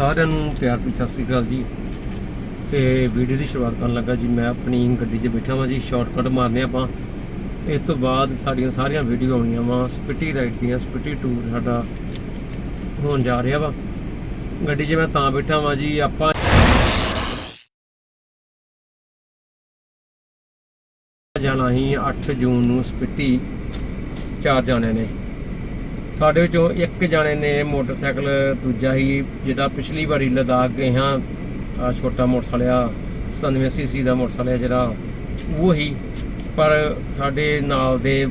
ਸਾਰਿਆਂ ਨੂੰ ਪਿਆਰ ਭਰੀ ਸਤਿ ਸ੍ਰੀ ਅਕਾਲ ਜੀ। ਤੇ ਵੀਡੀਓ ਦੀ ਸ਼ੁਰੂਆਤ ਕਰਨ ਲੱਗਾ ਜੀ, ਮੈਂ ਆਪਣੀ ਗੱਡੀ 'ਚ ਬੈਠਾ ਵਾਂ ਜੀ ਸ਼ਾਰਟਕਟ ਮਾਰਨੇ ਆਪਾਂ। ਇਸ ਤੋਂ ਬਾਅਦ ਸਾਡੀਆਂ ਸਾਰੀਆਂ ਵੀਡੀਓ ਆਉਣੀਆਂ ਵਾ, ਸਪਿਟੀ ਰਾਈਡ ਦੀਆਂ, ਸਪਿਟੀ ਟੂਰ ਸਾਡਾ ਹੋਣ ਜਾ ਰਿਹਾ ਵਾ। ਗੱਡੀ 'ਚ ਮੈਂ ਤਾਂ ਬੈਠਾ ਵਾਂ ਜੀ, ਆਪਾਂ ਜਾਣਾ ਹੀ 8 ਜੂਨ ਨੂੰ ਸਪਿਟੀ ਚਾਰ ਜਾਣਿਆਂ ਨੇ। ਸਾਡੇ ਵਿੱਚੋਂ ਇੱਕ ਜਾਣੇ ਨੇ ਮੋਟਰਸਾਈਕਲ, ਦੂਜਾ ਹੀ ਜਿਹਦਾ ਪਿਛਲੀ ਵਾਰੀ ਲਦਾਖ ਗਏ ਹਾਂ ਛੋਟਾ ਮੋਟਰਸਾਈਕਲ ਆ 97 ਸੀਸੀ ਦਾ ਮੋਟਰਸਾਈਕਲ ਆ ਜਿਹੜਾ, ਉਹ ਹੀ। ਪਰ ਸਾਡੇ ਨਾਲ ਦੇ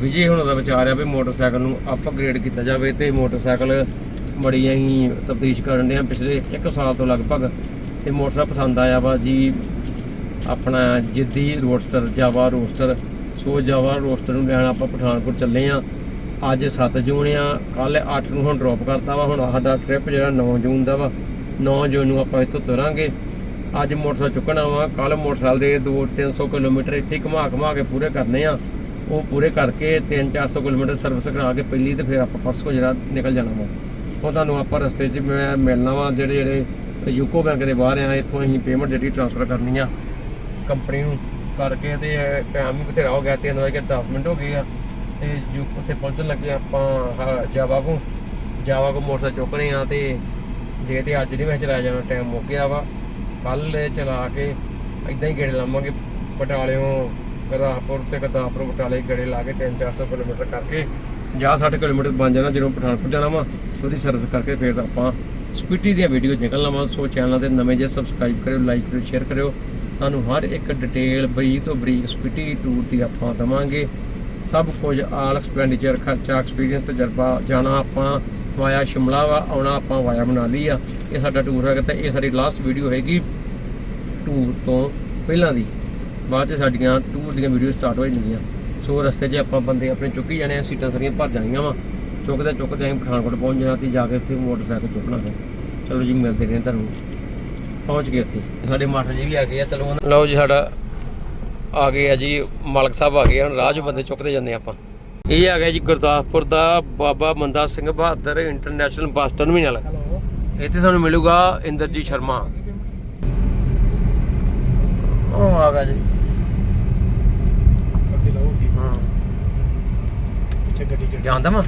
ਵਿਜੇ ਹੁਣ ਦਾ ਵਿਚਾਰ ਆ ਵੀ ਮੋਟਰਸਾਈਕਲ ਨੂੰ ਅਪਗ੍ਰੇਡ ਕੀਤਾ ਜਾਵੇ ਤੇ ਮੋਟਰਸਾਈਕਲ ਬੜੀ ਅਸੀਂ ਤਬਦੀਸ਼ ਕਰਨ ਦੇ ਆ। ਪਿਛਲੇ 1 ਸਾਲ ਤੋਂ ਲਗਭਗ ਤੇ ਮੋਟਰਸਾਈਕਲ ਪਸੰਦ ਆਇਆ ਵਾ ਜੀ। ਆਪਣਾ ਜਿੱਦੀ ਰੋਡਸਟਰ, ਜਾਵਾ ਰੋਸਟਰ ਸੋ ਜਾਵਾ ਰੋਸਟਰ ਨੂੰ ਲੈਣ ਆਪਾਂ ਪਠਾਨਕੋਟ ਚੱਲੇ ਆ। ਅੱਜ 7 ਜੂਨ ਆ ਕੱਲ 8 ਨੂੰ ਹੁਣ ਡ੍ਰੌਪ ਕਰਤਾ ਵਾ, ਹੁਣ ਸਾਡਾ ਟ੍ਰਿਪ ਜਿਹੜਾ 9 ਜੂਨ ਦਾ ਵਾ 9 ਜੂਨ ਨੂੰ ਆਪਾਂ ਇੱਥੋਂ ਤੁਰਾਂਗੇ। ਅੱਜ ਮੋਟਰਸਾਈਕਲ ਚੁੱਕਣਾ ਵਾ ਕੱਲ ਮੋਟਰਸਾਈਕਲ ਦੇ 2-300 ਕਿਲੋਮੀਟਰ ਇੱਥੇ ਹੀ ਘੁਮਾ ਘੁਮਾ ਕੇ ਪੂਰੇ ਕਰਨੇ ਆ। ਉਹ ਪੂਰੇ ਕਰਕੇ 3-400 ਕਿਲੋਮੀਟਰ ਸਰਵਿਸ ਕਰਾ ਕੇ ਪਹਿਲੀ ਤੇ ਫਿਰ ਆਪਾਂ ਪਰਸੋਂ ਜਿਹੜਾ ਨਿਕਲ ਜਾਣਾ ਵਾ। ਉਹ ਤੁਹਾਨੂੰ ਆਪਾਂ ਰਸਤੇ 'ਚ ਮੈਂ ਮਿਲਣਾ ਵਾ, ਜਿਹੜੇ ਜਿਹੜੇ ਯੂਕੋ ਬੈਂਕ ਦੇ ਬਾਹਰ ਆ, ਇੱਥੋਂ ਅਸੀਂ ਪੇਮੈਂਟ ਜਿਹੜੀ ਟ੍ਰਾਂਸਫਰ ਕਰਨੀ ਆ। ਕੰਪਨੀ ਨੂੰ ਕਰਕੇ ਤੇ ਟਾਈਮ ਵੀ ਬਥੇਰਾ ਹੋ ਗਿਆ 3 ਵਜੇ 10 ਮਿੰਟ ਹੋ ਗਏ ਆ। ਤੇ ਯੂ ਉੱਥੇ ਪਹੁੰਚਣ ਲੱਗੇ ਆਪਾਂ ਜਾਵਾ ਕੋ। ਜਾਵਾ ਕੋ ਮੋਟਰਸਾਈਕਲ ਚੁੱਕਣੇ ਆ ਤੇ ਜੇ ਤੇ ਅੱਜ ਨਹੀਂ ਮੈਂ ਚਲਾਇਆ ਜਾਣਾ, ਟਾਈਮ ਮੁੱਕ ਗਿਆ ਵਾ। ਕੱਲ ਚਲਾ ਕੇ ਇਦਾਂ ਹੀ ਗੇੜੇ ਲਾਵਾਂਗੇ ਪਟਾਲਿਓਂ ਗਦਾਪੁਰ ਤੇ ਗਦਾਪੁਰ ਬਟਾਲੇ ਗੇੜੇ ਲਾ ਕੇ 3-400 ਕਿਲੋਮੀਟਰ ਕਰਕੇ ਜਾਂ 60 ਕਿਲੋਮੀਟਰ ਬਣ ਜਾਣਾ, ਜਦੋਂ ਪਠਾਨਕੋਟ ਜਾਣਾ ਵਾ, ਉਹਦੀ ਸਰਵਿਸ ਕਰਕੇ ਫਿਰ ਆਪਾਂ ਸਪੀਟੀ ਦੀਆਂ ਵੀਡੀਓ ਨਿਕਲ ਵਾ ਸੋ ਚੈਨਲ 'ਤੇ ਨਵੇਂ ਜੇ ਸਬਸਕ੍ਰਾਈਬ ਕਰਿਓ ਲਾਈਕ ਕਰਿਓ ਸ਼ੇਅਰ ਕਰਿਓ। ਤੁਹਾਨੂੰ ਹਰ ਇੱਕ ਡਿਟੇਲ ਬਰੀਕ ਤੋਂ ਬਰੀਕ ਸਪੀਟੀ ਟੂਰ ਦੀ ਆਪਾਂ ਦਵਾਂਗੇ। ਸਭ ਕੁਝ, ਆਲ ਐਕਸਪੈਂਡੀਚਰ ਖਰਚਾ ਐਕਸਪੀਰੀਅੰਸ ਤਜਰਬਾ ਜਾਣਾ ਆਪਾਂ ਵਾਇਆ ਸ਼ਿਮਲਾ ਵਾ, ਆਉਣਾ ਆਪਾਂ ਵਾਇਆ ਮਨਾਲੀ ਆ। ਇਹ ਸਾਡਾ ਟੂਰ ਹੈਗਾ ਤੇ ਇਹ ਸਾਡੀ ਲਾਸਟ ਵੀਡੀਓ ਹੈਗੀ ਟੂਰ ਤੋਂ ਪਹਿਲਾਂ ਦੀ। ਬਾਅਦ ਚ ਸਾਡੀਆਂ ਟੂਰ ਦੀਆਂ ਵੀਡੀਓ ਸਟਾਰਟ ਹੋ ਜਾਂਦੀਆਂ। ਸੋ ਰਸਤੇ 'ਚ ਆਪਾਂ ਬੰਦੇ ਆਪਣੇ ਚੁੱਕੀ ਜਾਣੇ ਆ, ਸੀਟਾਂ ਸਾਰੀਆਂ ਭਰ ਜਾਣੀਆਂ ਵਾ। ਚੁੱਕਦੇ ਚੁੱਕਦੇ ਅਸੀਂ ਪਠਾਨਕੋਟ ਪਹੁੰਚ ਜਾਣਾ ਤੇ ਜਾ ਕੇ ਉੱਥੇ ਮੋਟਰਸਾਈਕਲ ਚੁੱਕਣਾ ਫਿਰ ਚਲੋ ਜੀ, ਮਿਲਦੇ ਰਹੇ ਤੁਹਾਨੂੰ। ਪਹੁੰਚ ਗਏ ਉੱਥੇ। ਸਾਡੇ ਮਾਠਾ ਜੀ ਵੀ ਆ ਗਏ ਆ, ਚਲੋ ਲਓ ਜੀ, ਸਾਡਾ ਆ ਗਏ ਆ ਜੀ ਮਾਲਕ ਸਾਹਿਬ ਆ ਗਏ ਹੁਣ ਰਾਹ 'ਚ ਬੰਦੇ ਚੁੱਕਦੇ ਜਾਂਦੇ ਆਪਾਂ। ਇਹ ਆ ਗਿਆ ਜੀ ਗੁਰਦਾਸਪੁਰ ਦਾ Baba Banda Singh Bahadur international bus terminal ਇੱਥੇ ਸਾਨੂੰ ਮਿਲੂਗਾ ਇੰਦਰਜੀਤ ਸ਼ਰਮਾ। ਉਹ ਆ ਗਿਆ ਜੀ। ਅੱਗੇ ਲਾਉਗੀ ਹਾਂ। ਪਿੱਛੇ ਗੱਡੀ ਚ ਜਾਣਦਾ ਮੈਂ?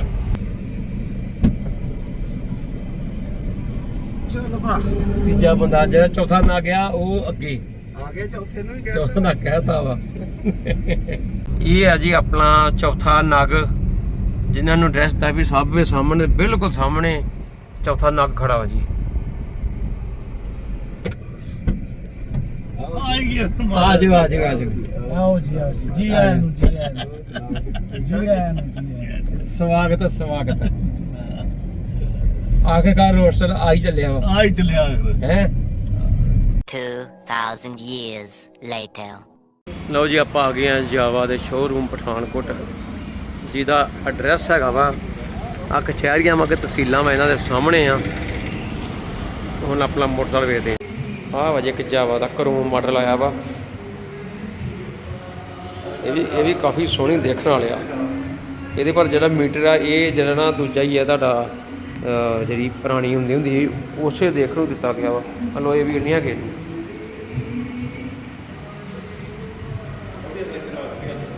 ਚਲ ਬਾ ਤੀਜਾ ਬੰਦਾ ਜਿਹੜਾ ਚੌਥਾ ਨਾ ਗਿਆ ਉਹ ਅੱਗੇ। ਆ ਗਏ ਚੌਥੇ ਨੂੰ ਵੀ ਚੌਥਾ ਨਾ ਕਹਿਤਾ ਵਾ। ਇਹ ਹੈ ਜੀ ਆਪਣਾ ਚੌਥਾ ਨਗ ਜਿਨ੍ਹਾਂ ਨੂੰ ਡਰੈਸ ਦਾ ਵੀ ਸਭ ਦੇ ਸਾਹਮਣੇ ਬਿਲਕੁਲ ਸਾਹਮਣੇ ਚੌਥਾ ਨਗ ਖੜਾ ਵਾ ਜੀ। ਆ ਗਿਆ ਆ ਜਾਓ ਆ ਜਾਓ ਆ ਜਾਓ। ਆਓ ਜੀ ਆਓ ਜੀ। ਜੀ ਆਇਆਂ ਨੂੰ ਜੀ ਆਇਆਂ ਨੂੰ। ਜੀ ਆਇਆਂ ਨੂੰ ਜੀ ਆਇਆਂ ਨੂੰ। ਸਵਾਗਤ ਹੈ ਸਵਾਗਤ ਹੈ। ਆਖਿਰਕਾਰ ਰੋਸਟਰ ਆ ਹੀ ਚੱਲਿਆ ਵਾ। ਆ ਹੀ ਚੱਲਿਆ ਹੈ? 2,000 years later. ਲਓ ਜੀ ਆਪਾਂ ਆ ਗਏ ਆ ਜਾਵਾ ਦੇ ਸ਼ੋਰੂਮ ਪਠਾਨਕੋਟ ਜਿਹਦਾ ਐਡਰੈਸ ਹੈਗਾ ਵਾ। ਆ ਕਚਹਿਰੀਆਂ ਮਗੇ ਤਹਿਸੀਲਾਂ ਵਾ ਇਹਨਾਂ ਦੇ ਸਾਹਮਣੇ ਆ। ਹੁਣ ਆਪਣਾ ਮੋਟਰਸਾਈਕਲ ਵੇਖਦੇ ਆ ਵਜੇ ਇੱਕ ਜਾਵਾ ਦਾ ਕਰੂਮ ਮਾਡਲ ਆਇਆ ਵਾ। ਇਹ ਵੀ ਇਹ ਵੀ ਕਾਫੀ ਸੋਹਣੀ ਦੇਖਣ ਵਾਲਿਆ ਇਹਦੇ ਪਰ ਜਿਹੜਾ ਮੀਟਰ ਆ ਇਹ ਜਿਹੜਾ ਨਾ ਦੂਜਾ ਹੀ ਹੈ ਤੁਹਾਡਾ ਜਿਹੜੀ ਪੁਰਾਣੀ ਹੁੰਦੀ ਹੁੰਦੀ ਸੀ, ਉਸੇ ਦੇਖ ਨੂੰ ਦਿੱਤਾ ਗਿਆ ਵਾ। ਹਲੋ ਇਹ ਵੀ ਇੰਨੀਆਂ ਗੇਟ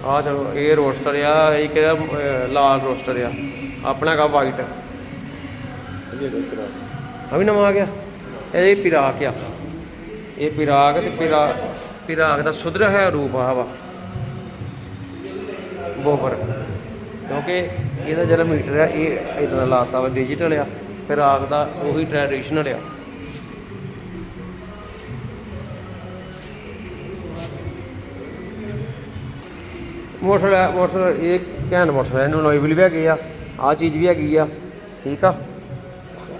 ਆ ਚਲੋ, ਇਹ ਰੋਸਟਰ ਆ ਇਹ ਕਿਹੜਾ ਲਾਲ ਰੋਸਟਰ ਆ। ਆਪਣਾ ਕਾ ਵਾਈਟ ਆ। ਵੀ ਨਵਾਂ ਆ ਗਿਆ? ਇਹ ਪਿਰਾਕ ਆ। ਇਹ ਪਿਰਾਕ ਤੇ ਪਿਰਾ, ਪਿਰਾਕ ਦਾ ਸੁਧਰ ਹੋਇਆ ਰੂਪ ਆ ਵਾ। ਬੋਬਰ ਕਿਉਂਕਿ ਇਹਦਾ ਜਿਹੜਾ ਮੀਟਰ ਆ, ਇਹ ਇਦਾਂ ਲਾਤਾ ਵਾ ਡਿਜੀਟਲ ਆ। ਪਿਰਾਕ ਦਾ ਉਹੀ ਟ੍ਰੈਡੀਸ਼ਨਲ ਆ। ਮੋਟਰਸਾਈਕਲ ਮੋਟਰਸਾਈਕਲ ਇਹ ਘੈਂਟ ਮੋਟਰਸਾਈਕਲ ਇਹਨੂੰ ਲੋਈ ਵੀ ਹੈਗੇ ਆ ਆ ਚੀਜ਼ ਵੀ ਹੈਗੀ ਆ ਠੀਕ ਆ?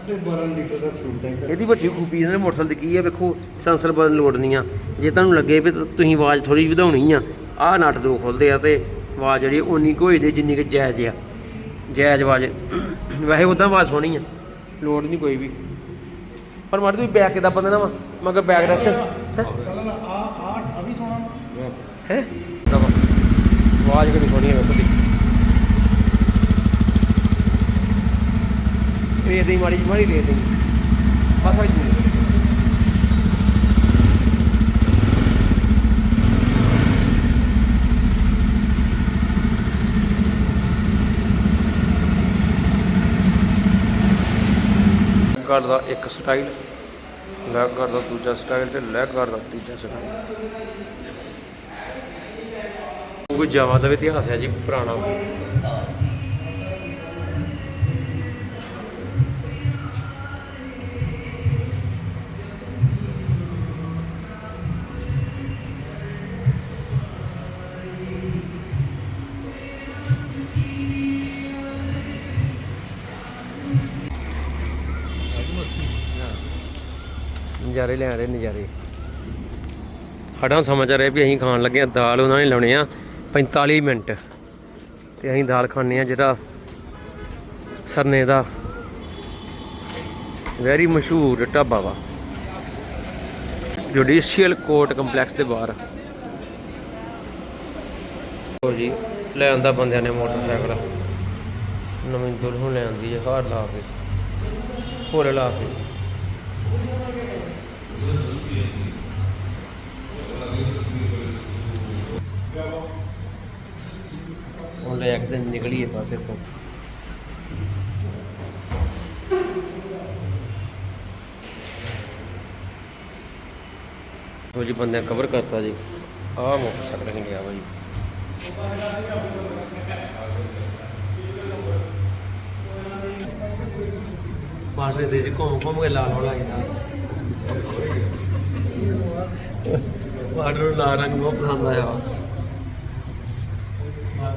12 ਲੀਟਰ ਦਾ ਫੂਡ ਟੈਂਕ ਇਹਦੀ ਵੱਡੀ ਖੂਬੀ ਇਹਨਾਂ ਦੇ ਮੋਟਰਸਾਈਕਲ ਦੀ ਕੀ ਆ ਵੇਖੋ ਸੈਂਸਰ ਬਦਲ ਲੋੜ ਨਹੀਂ ਆ। ਜੇ ਤੁਹਾਨੂੰ ਲੱਗੇ ਵੀ ਤੁਸੀਂ ਆਵਾਜ਼ ਥੋੜੀ ਵਧਾਉਣੀ ਆ ਆਹ ਨਟ ਦੋ ਖੁੱਲਦੇ ਆ ਤੇ ਆਵਾਜ਼ ਜਿਹੜੀ ਉਨੀ ਕੁ ਹੋਈ ਦੀ ਜਿੰਨੀ ਕਿ ਜਾਇਜ਼ ਆ। ਜਾਇਜ਼ ਆਵਾਜ਼ ਵੈਸੇ ਉਦਾਂ ਆਵਾਜ਼ ਸੋਹਣੀ ਆ ਲੋੜ ਨਹੀਂ ਕੋਈ ਵੀ। ਪਰ ਮਾੜੀ ਤੁਸੀਂ ਬੈਕ ਕਿਦਾਂ ਬੰਦਨਾ ਵਾ? ਮਗਰ ਬੈਕ ਦਾ ਸੇ ਆ ਆ ਆ ਵੀ ਸੋਣਾ ਹੈ? ਆਵਾਜ਼ ਕਿੰਨੀ ਸੋਹਣੀ ਹੈ ਵੇਖੋ ਦੀ। ਰੇਤ ਦੀ ਮਾੜੀ ਮਾੜੀ ਰੇਤ ਦੇ ਬਸ ਅੱਜ ਗਾਰਡ ਦਾ ਇੱਕ ਸਟਾਈਲ ਲੈਗ ਗਾਰਡ ਦਾ ਦੂਜਾ ਸਟਾਈਲ ਤੇ ਲੈਗ ਗਾਰਡ ਦਾ ਤੀਜਾ ਸਟਾਈਲ। ਕੋਈ ਜਾਵਾ ਦਾ ਵੀ ਇਤਿਹਾਸ ਹੈ ਜੀ ਪੁਰਾਣਾ। ਨਜ਼ਾਰੇ ਲੈ ਰਹੇ ਨਜ਼ਾਰੇ। ਸਾਡਾ ਸਮਾਚਾਰ ਹੈ ਵੀ ਅਸੀਂ ਖਾਣ ਲੱਗੇ ਆ ਦਾਲ ਉਹਨਾਂ ਨੇ ਲਾਉਣੇ ਆ। 45 ਮਿੰਟ। ਤੇ ਅਸੀਂ ਦਾਲ ਖਾਣੇ ਆ ਜਿਹੜਾ ਸਰਨੇ ਦਾ। ਵੈਰੀ ਮਸ਼ਹੂਰ ਢਾਬਾ ਵਾ। ਜੁਡੀਸ਼ੀਅਲ ਕੋਰਟ ਕੰਪਲੈਕਸ ਦੇ ਬਾਹਰ। ਹੋ ਜੀ, ਲੈ ਆਂਦਾ ਬੰਦਿਆਂ ਨੇ ਮੋਟਰਸਾਈਕਲ। ਨਵੀਂ ਦੁਲਹਨ ਲੈ ਆਂਦੀ ਹੈ, ਹਾਰ ਲਾ ਕੇ। ਫੁੱਲ ਲਾ ਕੇ। ਹੁਣ ਲੈ ਕੇ ਤੇ ਨਿਕਲੀਏ ਬਸ ਇੱਥੋਂ। ਉਹ ਜੀ ਬੰਦੇ ਕਵਰ ਕਰਤਾ ਜੀ। ਆਹ ਮੋਟਰਸਾਈਕਲ ਹੀ ਲਿਆ ਵਾ ਜੀ। ਦੇ ਜੀ ਘੁੰਮ ਘੁੰਮ ਕੇ ਲਾਲ ਹੋਣਾ ਜਾਂਦਾ ਬਾਹਰ ਨੂੰ ਲਾਲ ਰੰਗ ਬਹੁਤ ਪਸੰਦ ਆਇਆ।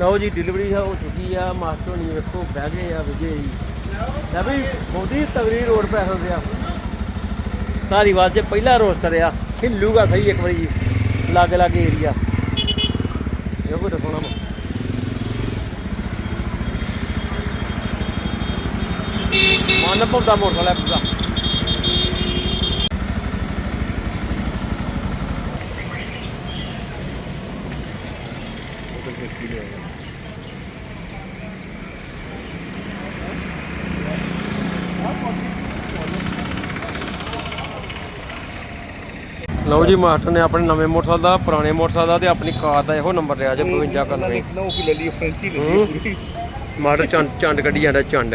ਲਓ ਜੀ ਡਿਲੀਵਰੀ ਹੋ ਚੁੱਕੀ ਆ, ਮਾਸਟਰ ਨਹੀਂ ਵੇਖੋ, ਬਹਿ ਗਏ ਆ, ਵਿਜੇ ਜੀ। ਲੈ ਵੀ ਬਹੁਤੀ ਤਗੜੀ ਰੋਡ ਪੈ ਸਕਦੇ ਆ। ਧਾਰੀਵਾਲ 'ਚ ਪਹਿਲਾ ਰੋਸਟਰ ਆ ਹਿੱਲੂਗਾ ਸਹੀ ਇੱਕ ਵਾਰੀ ਲਾਗੇ ਲਾਗੇ ਏਰੀਆ ਇਹ ਕੋਈ ਦੱਸਣਾ ਵਾ ਮਨ ਭੌਂਦਾ ਮੋਟਰਸਾਈਕਲ ਹੈ ਪੂਰਾ। ਲਓ ਜੀ ਮਾਸਟਰ ਨੇ ਆਪਣੇ ਨਵੇਂ ਮੋਟਰਸਾਈਕਲ ਦਾ ਪੁਰਾਣੇ ਮੋਟਰਸਾਈਕਲ ਦਾ ਤੇ ਆਪਣੀ ਕਾਰ ਦਾ ਇਹੋ ਨੰਬਰ ਲਿਆ ਜੇ 52 ਕਰਨਵੇਂ ਨਾ ਉਹ ਲੈ ਲਈ ਫ੍ਰੈਂਚੀ ਹੂੰ। ਲਈ ਪੂਰੀ। ਮਾਸਟਰ ਚੰਡ ਚੰਡ ਕੱਢੀ ਜਾਂਦਾ ਚੰਡ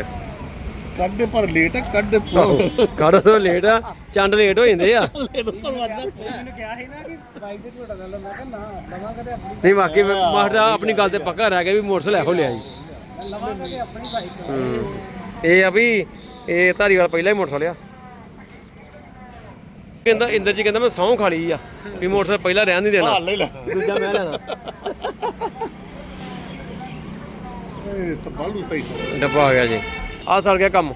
ਕੱਢ ਦੇ ਪਰ ਲੇਟ ਹੈ ਕੱਢ ਦੇ ਪੂਰਾ। ਕੱਢ ਤੋਂ ਲੇਟ ਆ ਚੰਡ ਲੇਟ ਹੋ ਜਾਂਦੇ ਆ। ਪਰਵਾਦਾ ਮੈਨੂੰ ਕਿਹਾ ਸੀ ਨਾ ਕਿ ਬਾਈਕ ਤੇ ਝੋਟਾ ਲੈ ਲਓ ਮੈਂ ਕਿਹਾ ਨਾ ਲਵਾਂ ਕਦੇ ਆਪਣੀ ਨਹੀਂ ਵਾਕਈ ਮਾਸਟਰ ਆਪਣੀ ਗੱਲ ਤੇ ਪੱਕਾ ਰਹਿ ਗਿਆ ਵੀ ਮੋਟਰਸਾਈਕਲ ਇਹੋ ਲਿਆ ਜੀ। ਲਵਾਂ ਕਦੇ ਆਪਣੀ ਬਾਈਕ ਹੂੰ। ਇਹ ਆ ਵੀ ਇਹ ਧਾਰੀਵਾਲ ਪਹਿਲਾਂ ਹੀ ਮੋਟਰਸਾਈਕਲ ਆ ਕਹਿੰਦਾ ਇੰਦਰ ਜੀ ਕਹਿੰਦਾ ਮੈਂ ਸਹੁੰ ਖਾ ਲਈ ਆ ਵੀ ਮੋਟਰਸਾਈਕਲ ਪਹਿਲਾਂ ਰਹਿਣ ਨਹੀਂ ਦੇਣਾ। ਹਾਲ ਲੈ ਲੈ ਦੂਜਾ ਮੈਂ ਲੈਣਾ। ਇਹ ਡੱਬਾ ਆ ਗਿਆ ਜੀ। ਆ ਸੜ ਗਿਆ ਕੰਮ।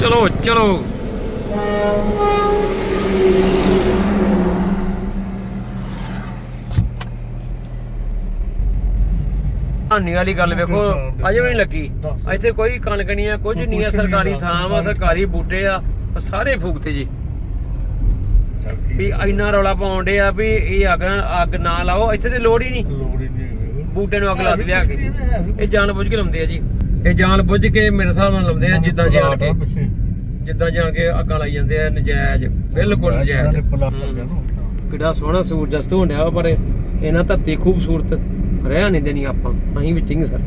ਚਲੋ ਚਲੋ। ਹਾਨੀ ਵਾਲੀ ਗੱਲ ਵੇਖੋ ਅਜੇ ਵੀ ਨਹੀਂ ਲੱਗੀ। ਇੱਥੇ ਕੋਈ ਕਣਕ ਨਹੀਂ ਆ ਕੁਝ ਨਹੀਂ ਆ ਸਰਕਾਰੀ ਥਾਂ ਵਾ ਸਰਕਾਰੀ ਬੂਟੇ ਆ ਪਰ ਸਾਰੇ ਫੂਕਤੇ ਜੀ। ਵੀ ਇੰਨਾ ਰੌਲਾ ਪਾਉਂਦੇ ਆ ਵੀ ਇਹ ਅੱਗ ਅੱਗ ਨਾ ਲਾਓ ਇੱਥੇ ਤੇ ਲੋੜ ਹੀ ਨਹੀਂ। ਲੋੜੀ ਨਹੀਂ ਬੂਟੇ ਨੂੰ ਅੱਗ ਲਾ ਦੇ ਲਿਆ ਕੇ। ਇਹ ਜਾਣ ਬੁੱਝ ਕੇ ਲਾਉਂਦੇ ਆ ਜੀ। ਇਹ ਜਾਣ ਬੁੱਝ ਕੇ ਮੇਰੇ ਹਿਸਾਬ ਨਾਲ ਲਾਉਂਦੇ ਆ ਜਿੱਦਾਂ ਜਾਣ ਕੇ। ਜਿੱਦਾਂ ਜਾਣ ਕੇ ਅੱਗਾਂ ਲਾਈ ਜਾਂਦੇ ਆ ਨਜਾਇਜ਼। ਬਿਲਕੁਲ ਨਜਾਇਜ਼। ਕਿੱਡਾ ਸੋਹਣਾ ਸੂਰਜ ਅਸਤ ਹੋਣ ਡਿਆ ਵਾ ਪਰ ਇਹਨਾਂ ਧਰਤੀ ਖੂਬਸੂਰਤ। ਰਹਿ ਨਹੀਂ ਦੇਣੀ ਆਪਾਂ ਅਸੀਂ ਵਿੱਚ ਹੀ ਸਰ।